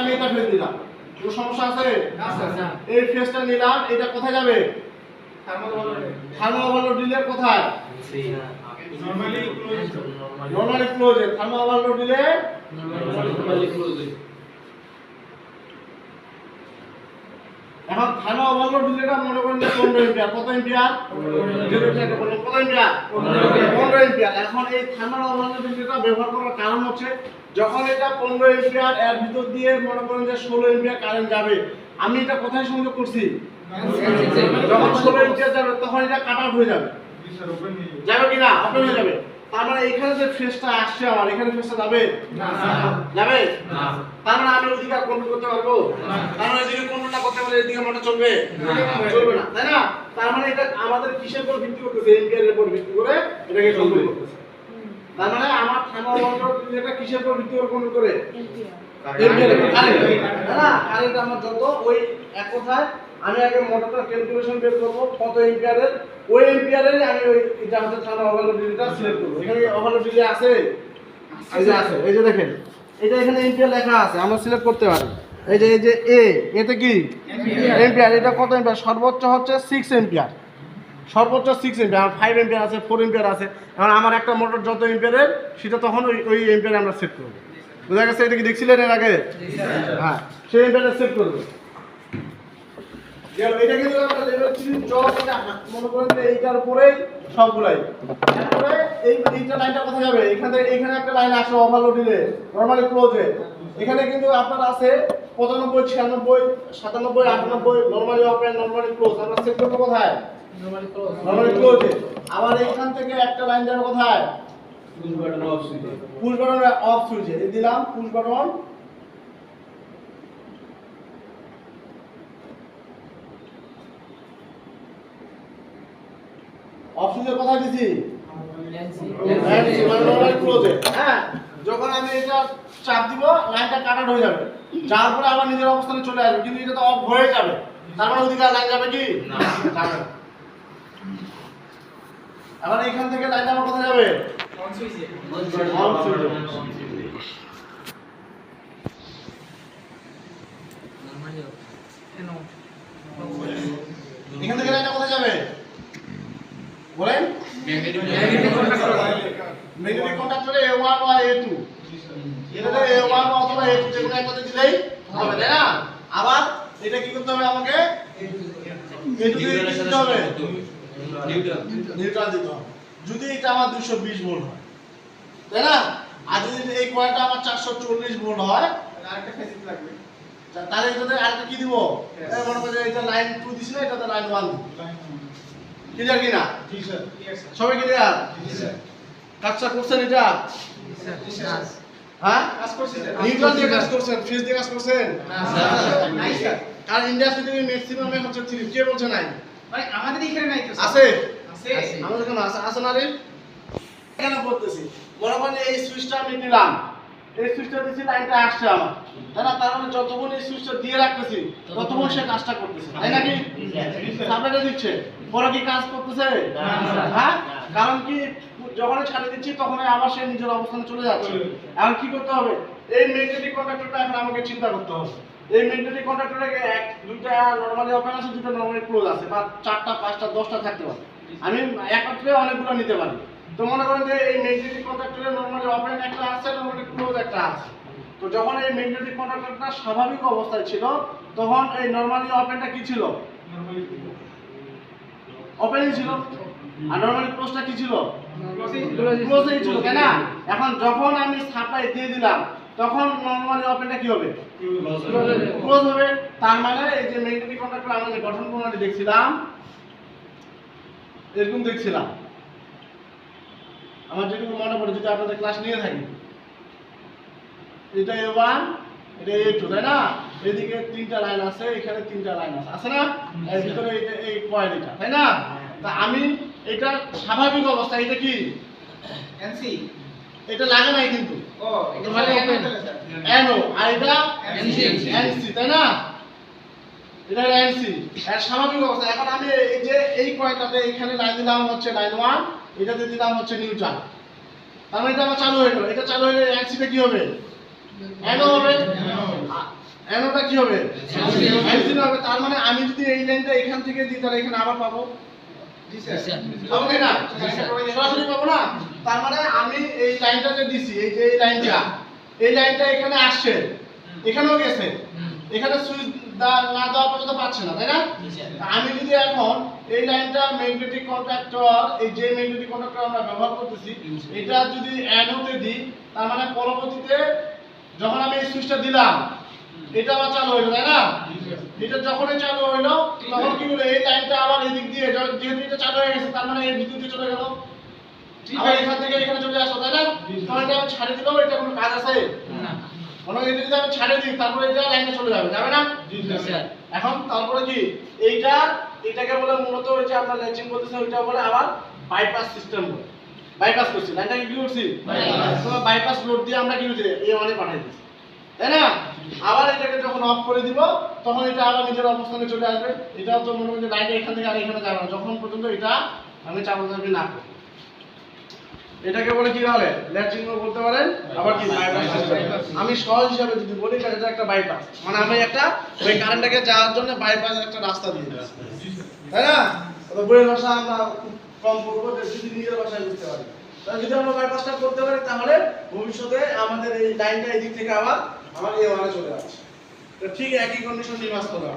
আমি এটা ফেস দিলাম। কোনো সমস্যা আছে? এই ফেসটা নিলাম এটা কোথায় যাবে? থার্মো ওভারলোড কোথায়? নরমালি ক্লোজে থার্মো ওভারলোড দিলে? এখন থার্মো ওভারলোড দিলেটা মনে করেন যে 15 এম্পিয়ার কত এম্পিয়ার কত এম্পিয়ার 15 এম্পিয়ার এখন এই থার্মো ওভারলোড দিলেটা ব্যবহার করার কারণ হচ্ছে যখন এটা 15 এম্পিয়ার এর ভিতর দিয়ে মনে করেন যে 16 এম্পিয়ার কারেন্ট যাবে আমি এটা কোথায় সংযোগ করছি? যখন 16 এম্পিয়ার যাবে তখন এটা কাট আউট হয়ে যাবে। যাবে কি না ওপেন হয়ে যাবে। তার মানে এখানে যে ফেসটা আসছে আমার এখানে ফেসটা যাবে? যাবে? তার মানে আমি কন্ট্রোল করতে পারব? তার মানে এদিকে করতে পারলে এদিকে মোটর চলবে? চলবে না তাই না? তার মানে এটা আমাদের কিসের উপর ভিত্তি করতেছে? এম্পিয়ারের উপর ভিত্তি করে এটাকে কন্ট্রোল করতেছে। তার মানে আমার মোটর এটা কিসের উপর ভিত্তি করে কন্ট্রোল করে? কারেন্ট। আমার যত ওই এক কথায় আমি আগে মোটরটা ক্যালকুলেশন বের করব কত এম্পিয়ারের ওই এম্পিয়ারের আমি ওই এটা হচ্ছে থানা ওভারলোড ডিগ্রিটা সিলেক্ট করব। এখানে ওভারলোড আছে? এই যে আছে এই যে দেখেন এটা এখানে এম্পিয়ার লেখা আছে আমরা সিলেক্ট করতে পারি। এই যে এই যে এ এতে কি? এম্পিয়ার এটা কত এম্পিয়ার সর্বোচ্চ হচ্ছে সিক্স এম্পিয়ার সর্বোচ্চ সিক্স এম্পিয়ার ফাইভ এম্পিয়ার আছে ফোর এম্পিয়ার আছে। এখন আমার একটা মোটর যত এম্পিয়ারের সেটা তখন ওই ওই এম্পিয়ারে আমরা সেট করব। বোঝা গেছে? এটা কি দেখছিলেন এর আগে? হ্যাঁ সেই এম্পিয়ারে সেট করব। আমরা সবগুলাই। এই লাইনটা কোথায় যাবে? এখানে এখানে একটা লাইন এখানে কিন্তু আপনার আছে পঁচানব্বই, ছিয়ানব্বই, সাতানব্বই, আটানব্বই আমরা সেট করব কোথায়? আবার এইখান থেকে একটা লাইন যাবে কোথায়? পুশ বাটন অফ সুইচে এই দিলাম পুশ বাটন অফ সুইচের কোথায় দিছি। হ্যাঁ যখন আমি এটা চাপ দিব লাইনটা কাটার হয়ে যাবে। যাওয়ার পরে আবার নিজের অবস্থানে চলে আসবে কিন্তু এটা তো অফ হয়ে যাবে। তার মানে ওদিকে লাইন যাবে কি? যাবে না। আবার এখান থেকে লাইন আমার কোথায় যাবে? এখান থেকে লাইনটা কোথায় যাবে? বলেন। ম্যাগনেটিক কন্ডাক্টরে A1 বা A2 এটাতে A1 অথবা A2 যে কোনো একটাতে দিলেই হবে, তাই না? আবার এটা কি করতে হবে আমাকে? A2 দিয়ে দিতে হবে। নিউট্রাল দিতে হবে। যদি এটা আমার 220 ভোল্ট হয় তাই না? আর যদি এই কয়েলটা আমার 440 ভোল্ট হয় তাহলে এটাতে আরেকটা কি দিব? মনে করে এটা লাইন 2 দিছি না এটাতে লাইন 1 দিব ক্লিয়ার কি না সবাই ক্লিয়ার কাজটা করছেন এটা? হ্যাঁ? নিউট্রাল দিয়ে কাজ করছেন ফ্রিজ দিয়ে কাজ করছেন? কারণ ম্যাক্সিমাম হচ্ছে থ্রি কে বলছে নাই? আমাদের এখানে নাই তো আছে। আছে। আমাদের এখানে আছে আছে না রে? এখানে বলতেছি। মনে করেন এই সুইচটা আমি দিলাম। এই সুইচটা দিছি লাইনটা আসছে আমার। তাই না? তার মানে যতক্ষণ এই সুইচটা দিয়ে রাখতেছি ততক্ষণ সে কাজটা করতেছে। তাই নাকি? সাপ্লাইটা দিচ্ছে। পরে কি কাজ করতেছে? হ্যাঁ? কারণ কি যখন ছাড়ে দিচ্ছি তখনই আবার সে নিজের অবস্থানে চলে যাচ্ছে। এখন কি করতে হবে? এই ম্যাগনেটিক কন্ডাক্টরটা এখন আমাকে চিন্তা করতে হবে। এই ম্যাগনেটিক কন্ডাক্টরে এক দুইটা নরমালি ওপেন আছে দুটো নরমালি ক্লোজ আছে বা চারটা পাঁচটা দশটা থাকতে পারে। আমি একত্রে অনেকগুলো নিতে পারি। তো মনে করেন যে এই ম্যাগনেটিক কন্ডাক্টরে নরমালি ওপেন একটা আছে নরমালি ক্লোজ একটা আছে। তো যখন এই ম্যাগনেটিক কন্ডাক্টরটা স্বাভাবিক অবস্থায় ছিল তখন এই নরমালি ওপেনটা কি ছিল? ওপেনই ছিল। আর নরমালি ক্লোজটা কি ছিল? ক্লোজই ছিল। তাই না? এখন যখন আমি সাপ্লাই দিয়ে দিলাম তখন নরমালি ওপেনটা কি হবে? ক্লোজ হবে। তার মানে এই যে ম্যাগনেটিক কন্ডাক্টর আমরা যে গঠন প্রণালী দেখছিলাম এরকম দেখছিলাম। আমার যেটুকু মনে পড়ে যদি আপনাদের ক্লাস নিয়ে থাকি। এটা এ ওয়ান এটা এ টু তাই না? এদিকে তিনটা লাইন আছে এখানে তিনটা লাইন আছে। আছে না? এর ভিতরে এই- এই কয়েল এটা তাই না? তা আমি এটা স্বাভাবিক অবস্থা এটা কি? এনসি এটা লাগে নাই কিন্তু। মানে। আর এটা NC এনসি তাই না? এটা এনসি এর স্বাভাবিক অবস্থা এখন আমি এই যে এই কয়েকটাতে এখানে লাইন দিলাম হচ্ছে লাইন ওয়ান এটাতে দিলাম হচ্ছে নিউট্রাল তার মানে এটা আমার চালু হয়ে গেল। এটা চালু হলে এনসিটা কি হবে? কি হবে? তার মানে আমি যদি এই লাইনটা এখান থেকে দিই তাহলে এখানে আবার জি স্যার পাবো না? তার মানে আমি এই লাইনটা যে দিছি এই যে এই লাইনটা এই লাইনটা এখানে আসছে এখানেও গেছে। এখানে সুইচ না দেওয়া পর্যন্ত পাচ্ছে না তাই না? আমি যদি এখন এই লাইনটা ম্যাগনেটিক কন্ট্রাক্টর এই যে ম্যাগনেটিক কন্ট্রাক্টর আমরা ব্যবহার করতেছি এটা যদি অ্যানোতে দিই তার মানে পরবর্তীতে যখন আমি এই সুইচটা দিলাম এটা আবার চালু হইল তাই না? এটা যখনই চালু হইল তখন কি হলো? এই লাইনটা আবার এদিক দিয়ে যেহেতু এটা চালু হয়ে গেছে তার মানে এই বিদ্যুৎ দিয়ে চলে গেল। আবার এখান থেকে এখানে চলে আসলো তাই না? তখন এটা আমি ছাড়ে দিলেও এটা কোনো কাজ আছে? মনে হয় যদি আমি ছাড়ে দিই তারপরে এটা লাইনে চলে যাবে যাবে না? এখন তারপরে কি? এইটা এটাকে বলে মূলত ওই যে আমরা ল্যাচিং বলতেছি ওইটা বলে আবার বাইপাস সিস্টেম বলে। বাইপাস করছি লাইনটাকে কি করছি? বাইপাস লোড দিয়ে আমরা কি করছি এই মানে পাঠাই দিচ্ছি। তাই না? আবার এটাকে যখন অফ করে দিব তখন এটা আবার নিজের অবস্থানে চলে আসবে। এটাও তো মনে লাইনটা এখান থেকে আর এখানে যাবে না। যখন পর্যন্ত এটা আমি চাপা চাপি না করি। এটাকে বলে কি বলে ল্যাচিং বলতে পারেন আবার কি বাইপাস আমি সহজ হিসাবে যদি বলি তাহলে এটা একটা বাইপাস মানে আমি একটা ওই কারেন্টটাকে যাওয়ার জন্য বাইপাস একটা রাস্তা দিয়ে দিচ্ছি। তাই না? তো বইয়ের ভাষা আমরা কম করব যদি নিজের ভাষায় বুঝতে পারি। তাহলে যদি আমরা বাইপাসটা করতে পারি তাহলে ভবিষ্যতে আমাদের এই লাইনটা এদিক থেকে আবার আমার এই ওয়ানে চলে তো ঠিক একই কন্ডিশন আসতে হবে